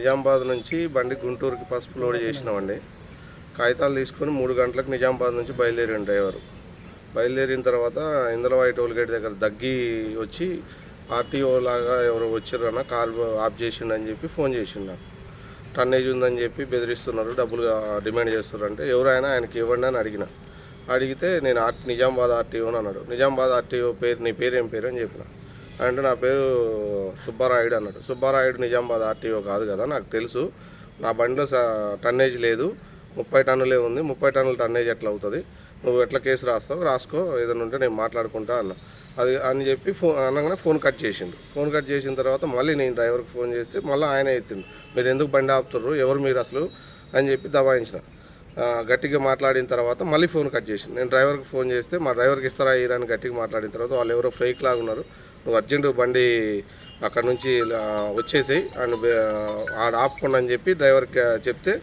నిజామాబాద్ నుంచి బండి గుంటూరుకి పసుపు లోడ్ చేసినామండి. కాగితాలు తీసుకొని మూడు గంటలకు నిజామాబాద్ నుంచి బయలుదేరిన డ్రైవరు. బయలుదేరిన తర్వాత ఇంద్రవాయి టోల్ గేట్ దగ్గర దగ్గి వచ్చి ఆర్టీఓ లాగా ఎవరు వచ్చారన్న కార్ ఆఫ్ చేసిండని చెప్పి ఫోన్ చేసిండు. నాకు టన్నేజ్ ఉందని చెప్పి బెదిరిస్తున్నారు డబ్బులు డిమాండ్ చేస్తున్నారు అంటే ఎవరైనా ఆయనకి ఇవ్వండి అని అడిగిన. అడిగితే నేను ఆర్ నిజామాబాద్ ఆర్టీఓ అని అన్నాడు. నిజామాబాద్ ఆర్టీఓ పేరు నీ పేరు ఏం పేరు అని చెప్పిన. అంటే నా పేరు సుబ్బారాయుడు అన్నాడు. సుబ్బారాయుడు నిజామాబాద్ ఆర్టీఓ కాదు కదా నాకు తెలుసు. నా బండిలో స- టన్నేజ్ లేదు. ముప్పై టన్నులే ఉంది. ముప్పై టన్నుల టన్నేజ్ ఎట్లా అవుతుంది? నువ్వు ఎట్లా కేసు రాస్తావు? రాసుకో. ఏదైనా ఉంటే నేను మాట్లాడుకుంటా అన్న. అది అని చెప్పి ఫోన్ అనగానే ఫోన్ కట్ చేసిండు. ఫోన్ కట్ చేసిన తర్వాత మళ్ళీ నేను డ్రైవర్కి ఫోన్ చేస్తే మళ్ళీ ఆయన ఎత్తిండు. మీరు ఎందుకు బండి ఆపుతుర్రు? ఎవరు మీరు అసలు? అని చెప్పి దబాయించిన. గట్టిగా మాట్లాడిన తర్వాత మళ్ళీ ఫోన్ కట్ చేసిండు. నేను డ్రైవర్కి ఫోన్ చేస్తే మా డ్రైవర్కి ఇస్తారా ఇరా అని గట్టిగా మాట్లాడిన తర్వాత వాళ్ళు ఎవరో ఫ్రైక్ లాగా ఉన్నారు. నువ్వు అర్జెంట్ బండి అక్కడ నుంచి వచ్చేసాయి. అండ్ ఆడ ఆపుకున్నా అని చెప్పి డ్రైవర్కి చెప్తే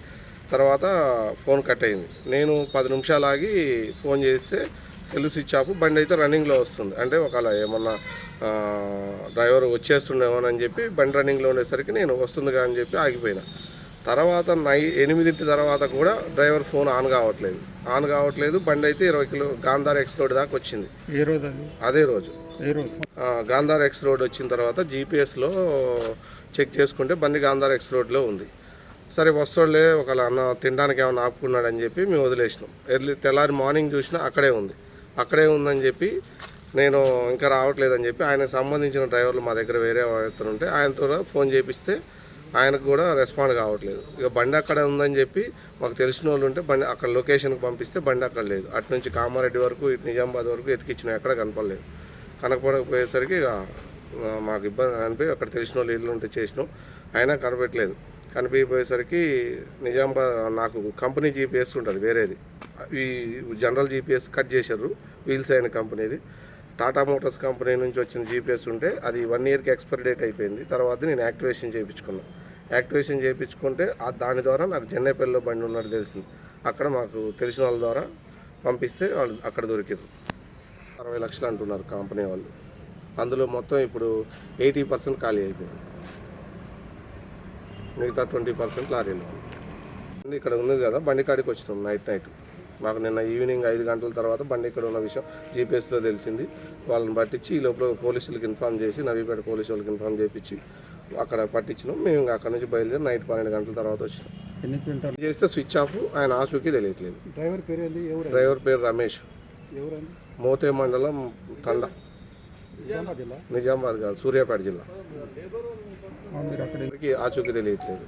తర్వాత ఫోన్ కట్ అయింది. నేను పది నిమిషాలు ఆగి ఫోన్ చేస్తే సెల్ స్విచ్ ఆఫ్ బండి అయితే రన్నింగ్లో వస్తుంది. అంటే ఒకవేళ ఏమన్నా డ్రైవర్ వచ్చేస్తుండేమోనని చెప్పి బండి రన్నింగ్లో ఉండేసరికి నేను వస్తుందిగా అని చెప్పి ఆగిపోయినా. తర్వాత నై ఎనిమిదింటి తర్వాత కూడా డ్రైవర్ ఫోన్ ఆన్ కావట్లేదు. ఆన్ కావట్లేదు బండి అయితే ఇరవై కిలో గాంధార్ ఎక్స్ రోడ్ దాకా వచ్చింది. ఏ రోజు అది రోజు. గాంధార్ ఎక్స్ రోడ్ వచ్చిన తర్వాత జీపీఎస్లో చెక్ చేసుకుంటే బండి గాంధార్ ఎక్స్ రోడ్లో ఉంది. సరే వస్తాడులే ఒకవేళ అన్న తినడానికి ఏమైనా ఆపుకున్నాడు అని చెప్పి మేము వదిలేసినాం. ఎర్లీ తెల్లారి మార్నింగ్ చూసినా అక్కడే ఉంది. అక్కడే ఉందని చెప్పి నేను ఇంకా రావట్లేదని చెప్పి ఆయనకు సంబంధించిన డ్రైవర్లు మా దగ్గర వేరే ఉంటే ఆయనతో ఫోన్ చేపిస్తే ఆయనకు కూడా రెస్పాండ్ కావట్లేదు. ఇక బండి అక్కడ ఉందని చెప్పి మాకు తెలిసిన వాళ్ళు ఉంటే బండి అక్కడ లొకేషన్కి పంపిస్తే బండి అక్కడ లేదు. అటు నుంచి కామారెడ్డి వరకు ఇటు నిజామాబాద్ వరకు ఎతికిచ్చిన ఎక్కడ కనపడలేదు. కనపడకపోయేసరికి ఇక మాకు ఇబ్బంది అనిపోయి అక్కడ తెలిసిన వాళ్ళు ఇల్లు ఉంటే చేసినాం. అయినా కనిపెట్టలేదు. కనిపించిపోయేసరికి నిజామాబాద్ నాకు కంపెనీ జీపీఎస్ ఉంటుంది వేరేది. ఈ జనరల్ జీపీఎస్ కట్ చేశారు వీల్స్ అయిన కంపెనీది. టాటా మోటార్స్ కంపెనీ నుంచి వచ్చిన జీపీఎస్ ఉంటే అది వన్ ఇయర్కి ఎక్స్పైరీ డేట్ అయిపోయింది. తర్వాత నేను యాక్టివేషన్ చేయించుకున్నాను యాక్టివేషన్ చేయించుకుంటే ఆ దాని ద్వారా నాకు చెన్నైపల్లిలో బండి ఉన్నట్టు తెలిసింది. అక్కడ మాకు తెలిసిన వాళ్ళ ద్వారా పంపిస్తే వాళ్ళు అక్కడ దొరికారు అరవై లక్షలు అంటున్నారు కంపెనీ వాళ్ళు. అందులో మొత్తం ఇప్పుడు ఎయిటీ పర్సెంట్ ఖాళీ అయిపోయింది. మిగతా ట్వంటీ పర్సెంట్ లారీలో ఇక్కడ ఉంది కదా బండి కాడికి వచ్చినాం నైట్ నైట్. మాకు నిన్న ఈవినింగ్ ఐదు గంటల తర్వాత బండి ఇక్కడ ఉన్న విషయం జీపీఎస్లో తెలిసింది. వాళ్ళని పట్టించి ఈ లోపల పోలీసులకు ఇన్ఫామ్ చేసి నవీపేట పోలీసు వాళ్ళకి ఇన్ఫామ్ చేయించి అక్కడ పట్టించినాం. మేము ఇంకా అక్కడ నుంచి బయలుదేరి నైట్ పన్నెండు గంటల తర్వాత వచ్చినాం. చేస్తే స్విచ్ ఆఫ్ ఆయన ఆచూకీ తెలియట్లేదు. డ్రైవర్ పేరు డ్రైవర్ పేరు రమేష్. మోతే మండలం తండ. నిజామాబాద్ కాదు సూర్యాపేట జిల్లా. ఆచూకీ తెలియట్లేదు.